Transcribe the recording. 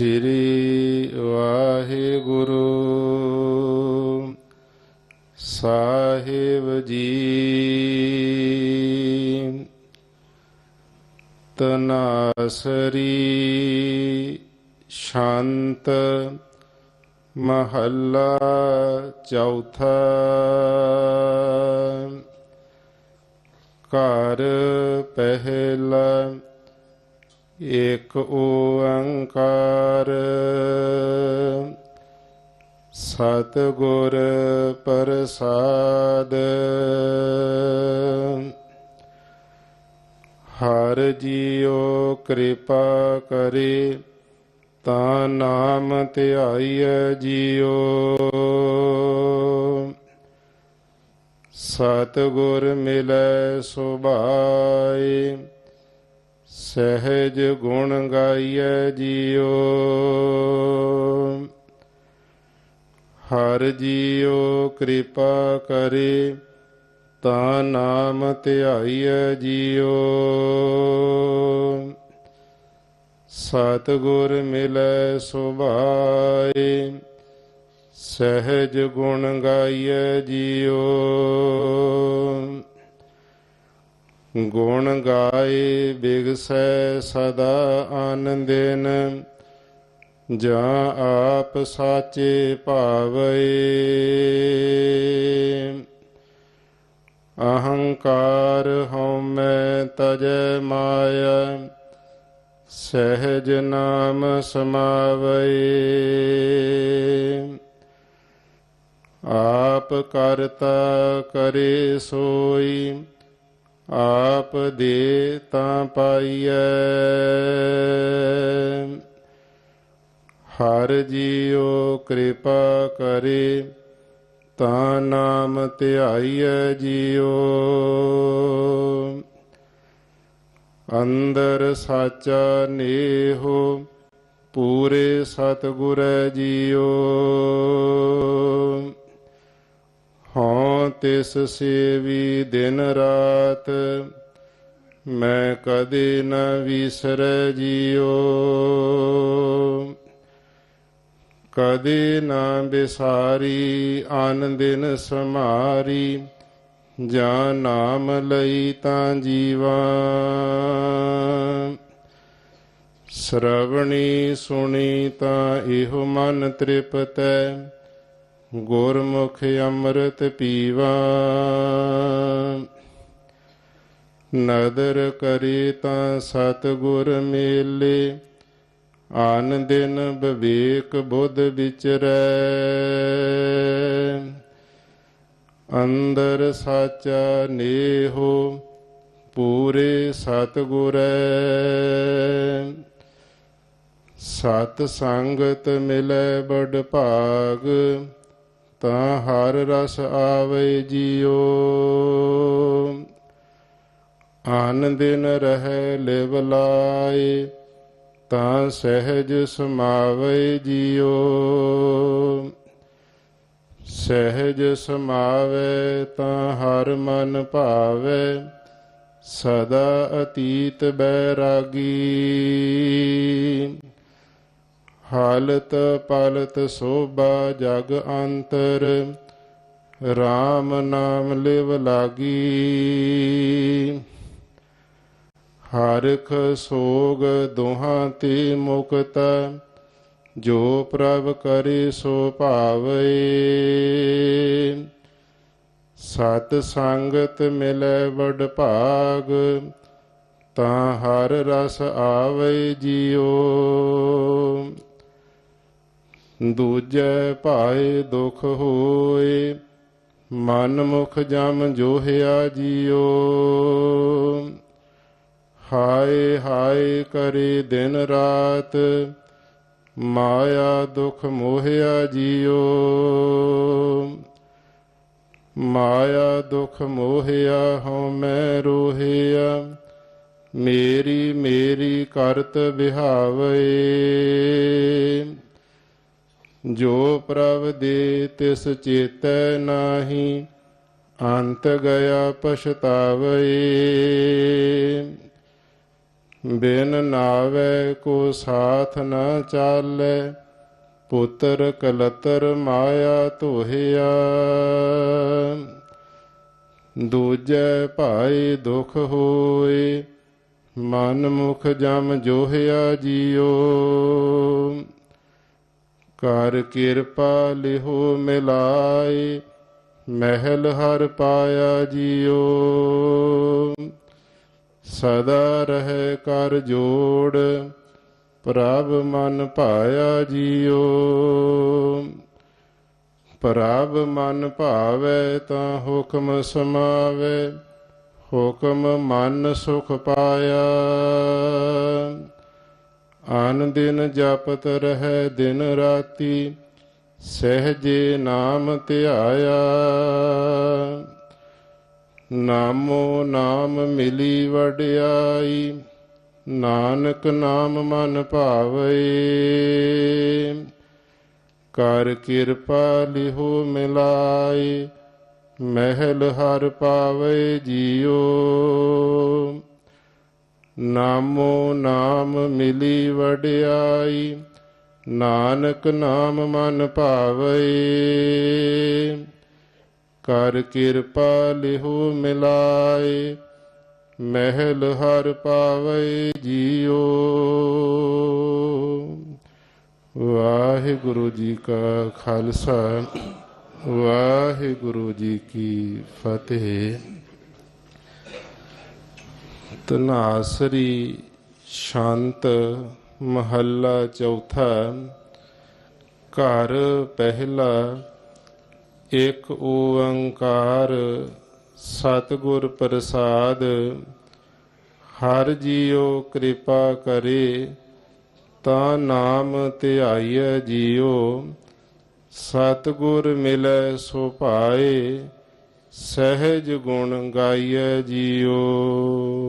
ਸ੍ਰੀ ਵਾਹਿਗੁਰੂ। ਸਾਹਿਬ ਜੀ ਤਨਾਸਰੀ ਸ਼ਾਂਤ ਮਹੱਲਾ ਚੌਥਾ। ਘਰ ਪਹਿਲਾ ਇਕ ਓੰਕਾਰ। ਸਤ ਗੁਰ ਪ੍ਰਸਾਦ। ਹਰ ਜੀਉ ਕਿਰਪਾ ਕਰੇ, ਤਾਂ ਨਾਮ ਧਿਆਈਐ ਜੀਉ। ਸਤ ਗੁਰ ਮਿਲੈ ਸੁਭਾਈ ਸਹਿਜ ਗੁਣ ਗਾਈਐ ਜੀਉ ਹਰ ਜੀਉ ਕਿਰਪਾ ਕਰੇ, ਤਾਂ ਨਾਮ ਧਿਆਈਐ ਜੀਉ ਸਤ ਗੁਰ ਮਿਲੈ ਸੁਭਾਏ, ਸਹਿਜ ਗੁਣ ਗਾਈਐ ਜੀਉ ਗੁਣ ਗਾਏ ਬਿਗਸੈ ਸਦਾ ਆਨੰਦਿਨ, ਜਾਂ ਆਪ ਸਾਚੇ ਭਾਵੈ ਅਹੰਕਾਰ ਹਉਮੈ ਤਜੈ ਮਾਇਆ, ਸਹਿਜ ਨਾਮ ਸਮਾਵੈ ਆਪ ਕਰਤਾ ਕਰੇ ਸੋਈ ਆਪ ਦੇ ਤਾਂ ਪਾਈਐ। ਹਰ ਜੀਉ ਕਿਰਪਾ ਕਰੇ, ਤਾਂ ਨਾਮ ਧਿਆਈਐ ਜੀਉ। ਅੰਦਰ ਸਾਚਾ ਨੇਹੋ, ਪੂਰੇ ਸਤਿਗੁਰੈ ਜੀਓ ਤਿਸ ਸੇਵੀ ਦਿਨ ਰਾਤ, ਮੈਂ ਕਦੇ ਨ ਵਿਸਰੈ ਜੀਓ। ਕਦੇ ਨਾ ਬਿਸਾਰੀ ਆਨ ਦਿਨ ਸਮਾਰੀ, ਜਾਂ ਨਾਮ ਲਈ ਤਾਂ ਜੀਵਾ। ਸ਼ਰਵਣੀ ਸੁਣੀ ਤਾਂ ਇਹੋ ਮਨ ਤ੍ਰਿਪਤੈ ਗੁਰਮੁਖ ਅੰਮ੍ਰਿਤ ਪੀਵਾ। ਨਦਰ ਕਰੇ ਤਾਂ ਸਤਿਗੁਰ ਮੇਲੇ ਆਨ ਦਿਨ ਵਿਵੇਕ ਬੁੱਧ ਵਿਚਰੈ। ਅੰਦਰ ਸਾਚਾ ਨੇਹੋ, ਪੂਰੇ ਸਤਿਗੁਰੈ। ਸਤ ਸੰਗਤ ਮਿਲੈ ਬੜ ਭਾਗ ਤਾਂ ਹਰ ਰਸ ਆਵੇ ਜੀਉ ਆਨ ਦਿਨ ਰਹਿ ਲਿਵ ਲਾਏ, ਤਾਂ ਸਹਿਜ ਸਮਾਵੇ ਜੀਉ ਸਹਿਜ ਸਮਾਵੇ, ਤਾਂ ਹਰ ਮਨ ਭਾਵੇ, ਸਦਾ ਅਤੀਤ ਬੈਰਾਗੀ। ਹਾਲਤ ਪਾਲਤ ਸੋਭਾ ਜਗ ਅੰਤਰ RAM ਨਾਮ ਲਿਵ ਲਾਗੀ। ਹਰਖ ਸੋਗ ਦੋਹਾਂ ਤੇ ਮੁਕਤ, ਜੋ ਪ੍ਰਭ ਕਰੇ ਸੋ ਭਾਵੇ। ਸਤ ਸੰਗਤ ਮਿਲੈ ਵਡ ਭਾਗ, ਤਾਂ ਹਰ ਰਸ ਆਵੇ ਜੀਓ। ਦੂਜੈ ਭਾਏ ਦੁਖ ਹੋਏ, ਮਨ ਮੁਖ ਜਮ ਜੋਹਿਆ ਜੀਓ। ਹਾਏ ਹਾਏ ਕਰੇ ਦਿਨ ਰਾਤ, ਮਾਇਆ ਦੁਖ ਮੋਹਿਆ ਜੀਓ। ਮਾਇਆ ਦੁਖ ਮੋਹਿਆ ਹਉ ਮੈਂ ਰੋਹਿਆ, ਮੇਰੀ ਮੇਰੀ ਕਰਤ ਵਿਹਾਵੇ ਜੋ ਪ੍ਰਭ ਦੇ ਤਿਸ ਚੇਤੈ ਨਾਹੀ, ਅੰਤ ਗਿਆ ਪਛਤਾਵੇ। ਬਿਨ ਨਾਵੇ ਕੋ ਸਾਥ ਨ ਚਾਲੇ, ਪੁੱਤਰ ਕਲਤਰ ਮਾਇਆ ਤੋਹਿਆ ਦੂਜੈ ਭਾਈ ਦੁਖ ਹੋਏ, ਮਨ ਮੁਖ ਜਮ ਜੋਹਿਆ ਜੀਓ। ਕਰ ਕਿਰਪਾ ਲਿਹੋ ਮਿਲਾਏ, ਮਹਿਲ ਹਰ ਪਾਇਆ ਜੀਓ। ਸਦਾ ਰਹਿ ਕਰ ਜੋੜ, ਪ੍ਰਭ ਮਨ ਭਾਇਆ ਜੀਓ। ਪ੍ਰਭ ਮਨ ਭਾਵੇ ਤਾਂ ਹੁਕਮ ਸਮਾਵੇ, ਹੁਕਮ ਮਨ ਸੁਖ ਪਾਇਆ। ਆਨ ਦਿਨ ਜਪਤ ਰਹਿ ਦਿਨ ਰਾਤੀ, ਸਹਜੇ ਨਾਮ ਧਿਆਇਆ। ਨਾਮੋ ਨਾਮ ਮਿਲੀ ਵਡਿਆਈ, ਨਾਨਕ ਨਾਮ ਮਨ ਭਾਵੇ। ਕਰ ਕਿਰਪਾ ਲਿਹੋ ਮਿਲਾਈ ਮਹਿਲ ਹਰ ਪਾਵੇ ਜੀਓ। ਨਾਮੋ ਨਾਮ ਮਿਲੀ ਵਡਿਆਈ, ਨਾਨਕ ਨਾਮ ਮਨ ਭਾਵੇ। ਕਰ ਕਿਰਪਾ ਲਿਹੋ ਮਿਲਾਏ, ਮਹਿਲ ਹਰ ਪਾਵੇ ਜੀਓ। ਵਾਹਿਗੁਰੂ ਜੀ ਕਾ ਖਾਲਸਾ, ਵਾਹਿਗੁਰੂ ਜੀ ਕੀ ਫਤਿਹ। ਤਨਾਸਰੀ ਸ਼ਾਂਤ ਮਹੱਲਾ ਚੌਥਾ, ਘਰ ਪਹਿਲਾ ਇੱਕ ਓੰਕਾਰ ਸਤਿਗੁਰ ਪ੍ਰਸਾਦ, ਹਰ ਜੀਉ ਕਿਰਪਾ ਕਰੇ, ਤਾਂ ਨਾਮ ਧਿਆਈਐ ਜੀਉ, ਸਤਿਗੁਰ ਮਿਲੈ ਸੋ ਭਾਏ, ਸਹਿਜ ਗੁਣ ਗਾਈਐ ਜੀਉ।